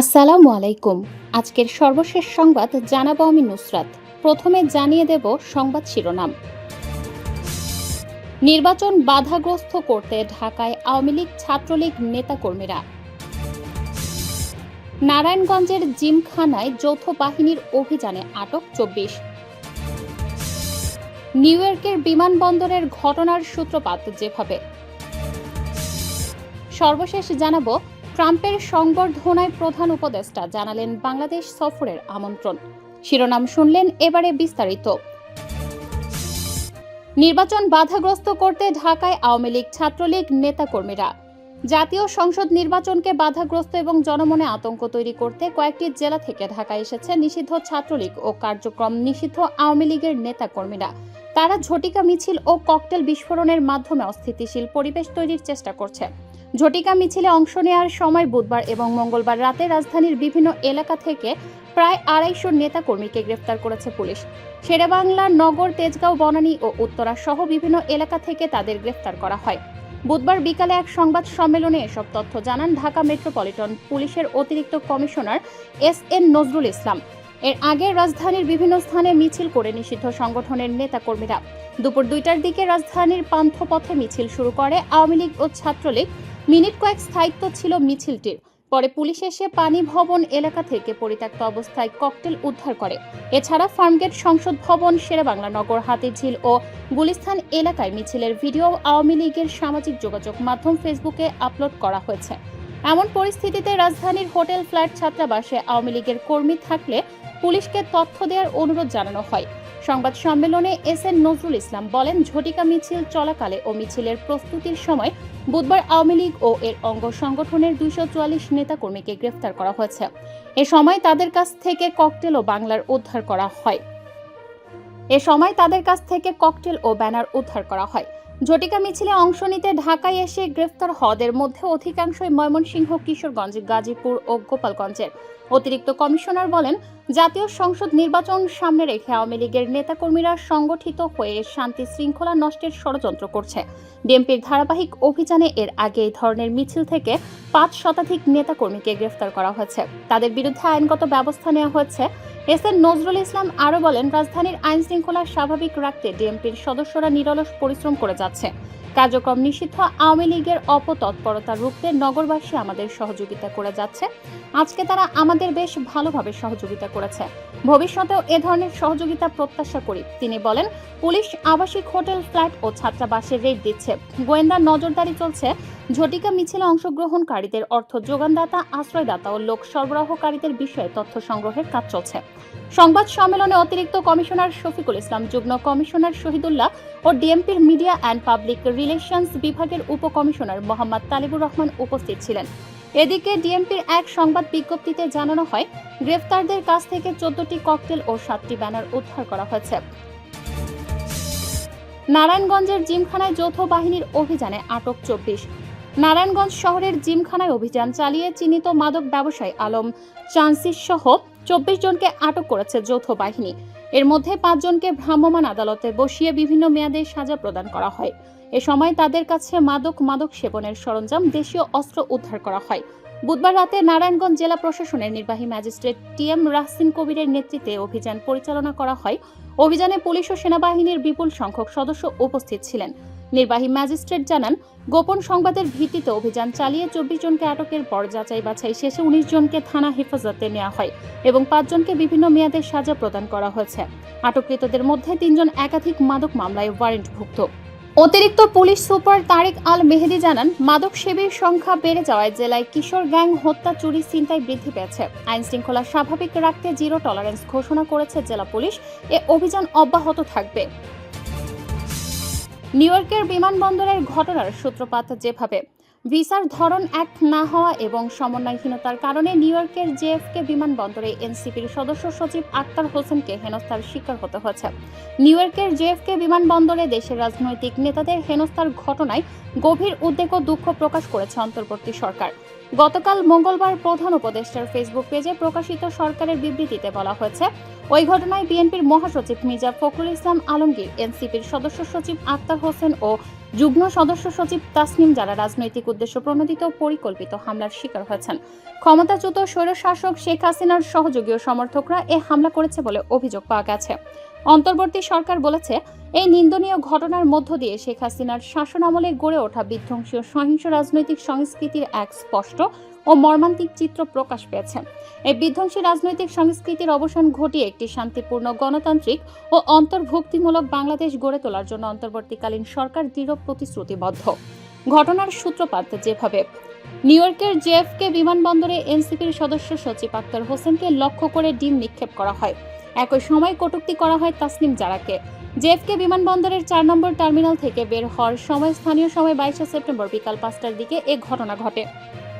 আসসালামু আলাইকুম। আজকের সর্বশেষ সংবাদ জানাব আমি নুসরাত। প্রথমে জানিয়ে দেব সংবাদ শিরোনাম। নির্বাচন বাধাগ্রস্ত করতে ঢাকায় আওয়ামী লীগ ছাত্রলীগ নেতাকর্মীরা। নারায়ণগঞ্জের জিমখানায় যৌথ বাহিনীর অভিযানে আটক চব্বিশ। নিউ ইয়র্কের বিমানবন্দরের ঘটনার সূত্রপাত যেভাবে। সর্বশেষ জানাব ট্রাম্পের সংবর্ধনায় প্রধান উপদেষ্টা জানালেন বাংলাদেশ সফরের আমন্ত্রণ। শিরোনাম শুনলেন এবারে বিস্তারিত। নির্বাচন বাধাগ্রস্ত করতে ঢাকায় আওয়ামী লীগ ছাত্রলীগ নেতাকর্মীরা। জাতীয় সংসদ নির্বাচনকে বাধাগ্রস্ত এবং জনমনে আতঙ্ক তৈরি করতে কয়েকটি জেলা থেকে ঢাকায় এসেছে নিষিদ্ধ ছাত্রলীগ ও কার্যক্রম নিষিদ্ধ আওয়ামী লীগের নেতাকর্মীরা। তারা ঝটিকা মিছিল ও ককটেল বিস্ফোরণের মাধ্যমে অস্থিতিশীল পরিবেশ তৈরির চেষ্টা করছে। ঝটিকা মিছিলে অংশ নেওয়ার সময় বুধবার এবং মঙ্গলবার রাতে রাজধানীর বিভিন্ন এলাকা থেকে প্রায় আড়াইশো নেতাকর্মীকে গ্রেফতার করেছে পুলিশ। শেরেবাংলা নগর, তেজগাঁও, বনানী ও উত্তরা সহ বিভিন্ন এলাকা থেকে তাদের গ্রেফতার করা হয়। বুধবার বিকালে এক সংবাদ সম্মেলনে এসব তথ্য জানান ঢাকা মেট্রোপলিটন পুলিশের অতিরিক্ত commissioner S N Nazrul Islam. এর আগে রাজধানীর বিভিন্ন স্থানে মিছিল করে নিষিদ্ধ সংগঠনের নেতাকর্মীরা। দুপুর দুইটার দিকে রাজধানীর পান্থপথে মিছিল শুরু করে আওয়ামী লীগ ও ছাত্রলীগ। মিনিট কয়েক স্থায়িত্ব ছিল মিছিলটির। পরে পুলিশ এসে পানি ভবন এলাকা থেকে পরিত্যক্ত অবস্থায় ককটেল উদ্ধার করে। এছাড়া ফার্মগেট সংসদ ভবন, শেরেবাংলা নগর, হাতিঝিল ও গুলিস্তান এলাকায় মিছিলের ভিডিও আওয়ামী লীগের সামাজিক যোগাযোগ মাধ্যম ফেসবুকে আপলোড করা হয়েছে। এমন পরিস্থিতিতে রাজধানীর হোটেল, ফ্ল্যাট, ছাত্রাবাসে আওয়ামী লীগের কর্মী থাকলে পুলিশকে তথ্য দেওয়ার অনুরোধ জানানো হয়। সংবাদ সম্মেলনে এস এন নজরুল ইসলাম বলেন, ঝটিকা মিছিল চলাকালে ও মিছিলের প্রস্তুতির সময় বুধবার আওয়ামী লীগ ও এর অঙ্গ সংগঠনের দুইশো চুয়াল্লিশ নেতাকর্মীকে গ্রেফতার করা হয়েছে। এ সময় তাদের কাছ থেকে ককটেল ও বাংলার উদ্ধার করা হয়। এ সময় তাদের কাছ থেকে ককটেল ও ব্যানার উদ্ধার করা হয়। ঝটিকা মিছিলে অংশ নিতে ঢাকায় এসে গ্রেফতার হওয়াদের মধ্যে অধিকাংশই ময়মনসিংহ, কিশোরগঞ্জ, গাজীপুর ও গোপালগঞ্জের। অতিরিক্ত কমিশনার বলেন, জাতীয় সংসদ নির্বাচন সামনে রেখে আওয়ামী লীগের নেতাকর্মীরা সংগঠিত হয়ে শান্তি শৃঙ্খলা নষ্টের ষড়যন্ত্র করছে। বিএনপির ধারাবাহিক অভিযানে এর আগে এই ধরনের মিছিল থেকে পাঁচ শতাধিক নেতাকর্মীকে গ্রেফতার করা হয়েছে। তাদের বিরুদ্ধে আইনগত ব্যবস্থা নেওয়া হয়েছে। এস এন নজরুল ইসলাম আরও বলেন, রাজধানীর আইন শৃঙ্খলা স্বাভাবিক রাখতে ডিএমপির সদস্যরা নিরলস পরিশ্রম করে যাচ্ছে। কার্যক্রম নিষিদ্ধ, আওয়ামী লীগের অপতৎপরতা রুখতে নগরবাসী আমাদের সহযোগিতা করে যাচ্ছে। আজকে তারা আমাদের বেশ ভালোভাবে সহযোগিতা করেছে। ভবিষ্যতেও এ ধরনের সহযোগিতা প্রত্যাশা করি। তিনি বলেন, পুলিশ আবাসিক হোটেল, ফ্ল্যাট ও ছাত্রাবাসে রেড দিচ্ছে। গোয়েন্দা নজরদারি চলছে। ঝটিকা মিছিলে অংশগ্রহণকারীদের অর্থ যোগানদাতা, আশ্রয়দাতা ও লোক সরবরাহকারীদের বিষয়ে তথ্য সংগ্রহের কাজ চলছে। সংবাদ সম্মেলনে অতিরিক্ত কমিশনার শফিকুল ইসলাম, যুগ্ম কমিশনার শহীদুল্লাহ ও ডিএমপির মিডিয়া অ্যান্ড পাবলিক রিলেশনস বিভাগের উপকমিশনার মোহাম্মদ তালিবুর রহমান উপস্থিত ছিলেন। এদিকে ডিএমপির এক সংবাদ বিজ্ঞপ্তিতে জানানো হয়, গ্রেফতারদের কাছ থেকে চোদ্দটি ককটেল ও সাতটি ব্যানার উদ্ধার করা হয়েছে। নারায়ণগঞ্জের জিমখানায় যৌথ বাহিনীর অভিযানে আটক চব্বিশ। নারায়ণগঞ্জ শহরের জিমখানায় অভিযান চালিয়ে চিহ্নিত মাদক ব্যবসায়ী আলম চান্সিস সহ চব্বিশ জনকে আটক করেছে যৌথ বাহিনী। এর মধ্যে পাঁচজনকে ভ্রাম্যমাণ আদালতে বসিয়ে বিভিন্ন মেয়াদে সাজা প্রদান করা হয়। এ সময় তাদের কাছে মাদক মাদক সেবনের সরঞ্জাম, দেশীয় অস্ত্র উদ্ধার করা হয়। বুধবার রাতে নারায়ণগঞ্জ জেলা প্রশাসনের নির্বাহী ম্যাজিস্ট্রেট টি এম রাহসিন কবিরের নেতৃত্বে অভিযান পরিচালনা করা হয়। অভিযানে পুলিশ ও সেনাবাহিনীর বিপুল সংখ্যক সদস্য উপস্থিত ছিলেন। নির্বাহী ম্যাজিস্ট্রেট জানান, গোপন সংবাদের ভিত্তিতে অভিযান চালিয়ে চব্বিশ জনকে আটকের পর যাচাই বাছাই শেষে উনিশ জনকে থানা হেফাজতে নেওয়া হয় এবং পাঁচজনকে বিভিন্ন মেয়াদের সাজা প্রদান করা হয়েছে। আটককৃতদের মধ্যে তিনজন একাধিক মাদক মামলায় ওয়ারেন্টভুক্ত। অতিরিক্ত পুলিশ সুপার তারেক আল মেহেদি জানান, মাদক সেবীর সংখ্যা বেড়ে যাওয়ায় জেলায় কিশোর গ্যাং হত্যা চুরি চিন্তায় বৃদ্ধি পেয়েছে। আইন শৃঙ্খলা স্বাভাবিক রাখতে জিরো টলারেন্স ঘোষণা করেছে জেলা পুলিশ। এ অভিযান অব্যাহত থাকবে। নিউ ইয়র্কের বিমানবন্দরের ঘটনার সূত্রপাত যেভাবে, ভিসার ধরন এক না হওয়া এবং সমন্বয়হীনতার কারণে নিউ ইয়র্কের জেএফকে বিমানবন্দরে এনসিপির সদস্য সচিব আক্তার হোসেনকে হেনস্থার শিকার হতে হয়েছে। নিউ ইয়র্কের জেএফকে বিমানবন্দরে দেশের রাজনৈতিক নেতাদের হেনস্থার ঘটনায় গভীর উদ্বেগ ও দুঃখ প্রকাশ করেছে অন্তর্বর্তী সরকার। গতকাল মঙ্গলবার প্রধান উপদেষ্টার ফেসবুক পেজে প্রকাশিত সরকারের বিবৃতিতে বলা হয়েছে ওই ঘটনায় বিএনপির মহাসচিব মির্জা ফখরুল ইসলাম আলমগীর, এনসিপির সদস্য সচিব আক্তার হোসেন ও যুগ্ম সদস্য সচিব তাসনিম যারা রাজনৈতিক উদ্দেশ্য প্রণোদিত পরিকল্পিত হামলার শিকার হয়েছেন। ক্ষমতাচ্যুত স্বৈরশাসক শেখ হাসিনার সহযোগী ও সমর্থকরা এ হামলা করেছে বলে অভিযোগ পাওয়া গেছে। অন্তর্বর্তী সরকার বলেছে, এই নিন্দনীয় ঘটনার মধ্য দিয়ে শেখ হাসিনার শাসন আমলে গড়ে ওঠা বিধ্বংসী সহিংস রাজনৈতিক সংস্কৃতির এক স্পষ্ট ও মর্মান্তিক চিত্র প্রকাশ পেয়েছে। এই বিধ্বংসী রাজনৈতিক সংস্কৃতির অবসান ঘটিয়ে একটি শান্তিপূর্ণ গণতান্ত্রিক ও অন্তর্ভুক্তিমূলক বাংলাদেশ গড়ে তোলার জন্য অন্তর্বর্তীকালীন সরকার দৃঢ় প্রতিশ্রুতিবদ্ধ। ঘটনার সূত্রপাত যেভাবে, নিউ ইয়র্কের জেএফকে বিমানবন্দরে এনসিপির সদস্য সচিব আক্তার হোসেনকে লক্ষ্য করে ডিম নিক্ষেপ করা হয়। একই সময় কটুক্তি করা হয় তাসনিম জারাকে। জেফকে বিমানবন্দরের চার নম্বর টার্মিনাল থেকে বের হওয়ার সময় স্থানীয় সময় বাইশে সেপ্টেম্বর বিকাল পাঁচটার দিকে এ ঘটনা ঘটে।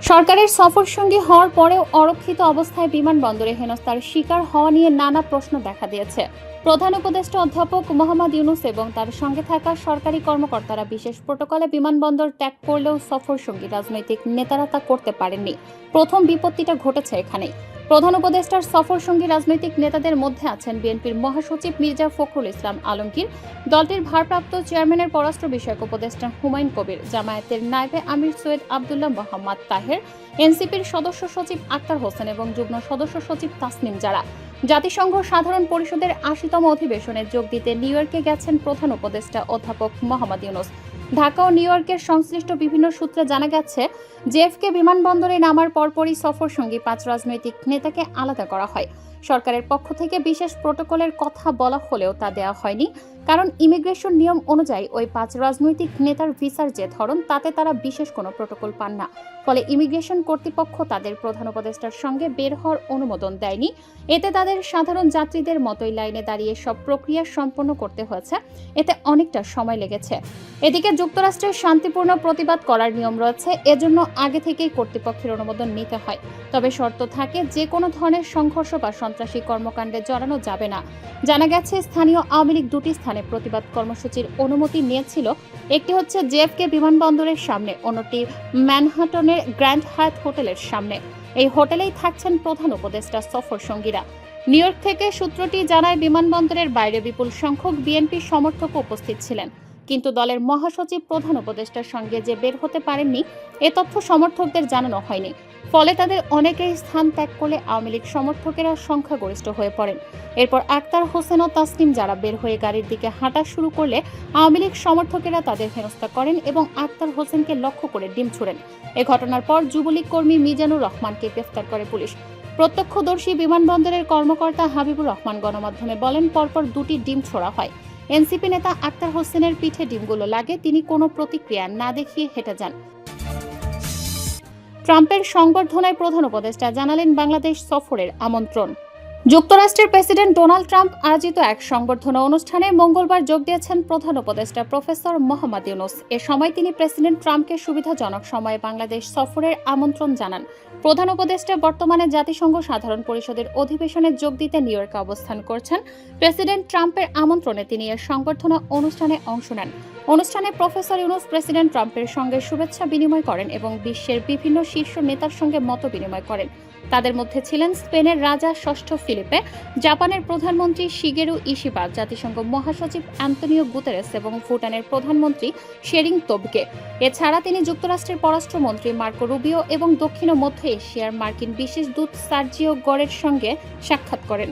সরকারের সফর সঙ্গী হওয়ার পরেও অরক্ষিত অবস্থায় বিমানবন্দরে হেনস্থার শিকার হওয়া নিয়ে নানা প্রশ্ন দেখা দিয়েছে। প্রধান উপদেষ্টা অধ্যাপক মোহাম্মদ ইউনুস এবং তার সঙ্গে থাকা সরকারি কর্মকর্তারা বিশেষ প্রোটোকলে বিমানবন্দর ত্যাগ করলেও সফর সঙ্গী রাজনৈতিক নেতারা তা করতে পারেননি। প্রথম বিপত্তিটা ঘটেছে এখানে প্রধান উপদেষ্টার সফর সঙ্গী রাজনৈতিক নেতাদের মধ্যে আছেন বিএনপির মহাসচিব মির্জা ফখরুল ইসলাম আলমগীর, দলটির ভারপ্রাপ্ত চেয়ারম্যানের পররাষ্ট্র বিষয়ক উপদেষ্টা হুমায়ুন কবির, জামায়াতের নায়েবে আমির সৈয়দ আবদুল্লাহ মোহাম্মদ তাহের, এনসিপির সদস্য সচিব আক্তার হোসেন এবং যুগ্ম সদস্য সচিব তাসনিম যারা জাতিসংঘ সাধারণ পরিষদের আশিতম অধিবেশনে যোগ দিতে নিউ ইয়র্কে গেছেন প্রধান উপদেষ্টা অধ্যাপক মোহাম্মদ ইউনুস। ঢাকা ও নিউ ইয়র্কের সংশ্লিষ্ট বিভিন্ন সূত্রে জানা গেছে, জেএফকে বিমানবন্দরে নামার পরপরই সফর সঙ্গী পাঁচ রাজনৈতিক নেতাকে আলাদা করা হয়। সরকারের পক্ষ থেকে বিশেষ প্রোটোকলের কথা বলা হলেও তা দেওয়া হয়নি, কারণ ইমিগ্রেশন নিয়ম অনুযায়ী ওই পাঁচ রাজনৈতিক নেতার ভিসার যে ধরন, তাতে তারা বিশেষ কোনো প্রোটোকল পান না। ফলে ইমিগ্রেশন কর্তৃপক্ষ তাদের প্রধান উপদেষ্টার সঙ্গে বের হওয়ার অনুমোদন দেয়নি। এতে তাদের সাধারণ যাত্রীদের মতোই লাইনে দাঁড়িয়ে সব প্রক্রিয়া সম্পন্ন করতে হয়েছে। এতে অনেকটা সময় লেগেছে। এদিকে যুক্তরাষ্ট্রের শান্তিপূর্ণ প্রতিবাদ করার নিয়ম রয়েছে, এজন্য আগে থেকেই কর্তৃপক্ষের অনুমোদন নিতে হয়। তবে শর্ত থাকে, যে কোনো ধরনের সংঘর্ষ বা সন্ত্রাসী কর্মকাণ্ডে জড়ানো যাবে না। জানা গেছে, স্থানীয় আওয়ামী লীগ দুটি স্থানে প্রতিবাদ কর্মসূচির অনুমতি নিয়েছিল। একটি হচ্ছে জেএফকে বিমানবন্দরের সামনে, অন্যটি ম্যানহাটনের গ্র্যান্ড হায়াত হোটেলের সামনে। এই হোটেলেই থাকছেন প্রধান উপদেষ্টা সফর সঙ্গীরা। নিউ ইয়র্ক থেকে সূত্রটি জানায়, বিমানবন্দরের বাইরে বিপুল সংখ্যক বিএনপি সমর্থক উপস্থিত ছিলেন। কিন্তু দলের মহাসচিব প্রধান উপদেষ্টার সঙ্গে যে বের হতে পারেননি, এ তথ্য সমর্থকদের জানানো হয়নি। ফলে তাদের অনেকেই স্থান ত্যাগ করলে আওয়ামী লীগ সমর্থকেরা সংখ্যাগরিষ্ঠ হয়ে পড়েন। এরপর আক্তার হোসেন ও তাসনিম যারা বের হয়ে গাড়ির দিকে হাঁটা শুরু করলে আওয়ামী লীগ সমর্থকেরা তাদের হেনস্থা করেন এবং আক্তার হোসেনকে লক্ষ্য করে ডিম ছুড়েন। এ ঘটনার পর যুবলীগ কর্মী মিজানুর রহমানকে গ্রেফতার করে পুলিশ। প্রত্যক্ষদর্শী বিমানবন্দরের কর্মকর্তা হাবিবুর রহমান গণমাধ্যমে বলেন, পরপর দুটি ডিম ছোড়া হয়। এনসিপি নেতা আক্তার হোসেনের পিঠে ডিমগুলো লাগে, তিনি কোনো প্রতিক্রিয়া না দেখিয়ে হেঁটে যান। ট্রাম্পের সংবর্ধনায় প্রধান উপদেষ্টা জানালেন বাংলাদেশ সফরের আমন্ত্রণ। যুক্তরাষ্ট্রের প্রেসিডেন্ট ডোনাল্ড ট্রাম্প আয়োজিত এক সংবর্ধনা অনুষ্ঠানে মঙ্গলবার যোগ দিয়েছেন প্রধান উপদেষ্টা প্রফেসর মোহাম্মদ ইউনুস। এ সময় তিনি প্রেসিডেন্ট ট্রাম্পকে সুবিধাজনক সময়ে বাংলাদেশ সফরের আমন্ত্রণ জানান। প্রধান উপদেষ্টা বর্তমানে জাতিসংঘ সাধারণ পরিষদের অধিবেশনে যোগ দিতে নিউ ইয়র্কে অবস্থান করছেন। প্রেসিডেন্ট ট্রাম্পের আমন্ত্রণে তিনি এর সংবর্ধনা অনুষ্ঠানে অংশ নেন। অনুষ্ঠানে প্রফেসর ইউনুস প্রেসিডেন্ট ট্রাম্পের সঙ্গে শুভেচ্ছা বিনিময় করেন এবং বিশ্বের বিভিন্ন শীর্ষ নেতার সঙ্গে মত বিনিময় করেন। তাদের মধ্যে ছিলেন স্পেনের রাজা ষষ্ঠ ফিলিপে, জাপানের প্রধানমন্ত্রী শিগেরু ইশিবা, জাতিসংঘ মহাসচিব অ্যান্তনিও গুতেরেস এবং ভুটানের প্রধানমন্ত্রী শেরিং তোবকে এছাড়া তিনি যুক্তরাষ্ট্রের পররাষ্ট্রমন্ত্রী মার্কো রুবিও এবং দক্ষিণ ও মধ্য এশিয়ার মার্কিন বিশেষ দূত সার্জিও গড়ের সঙ্গে সাক্ষাৎ করেন।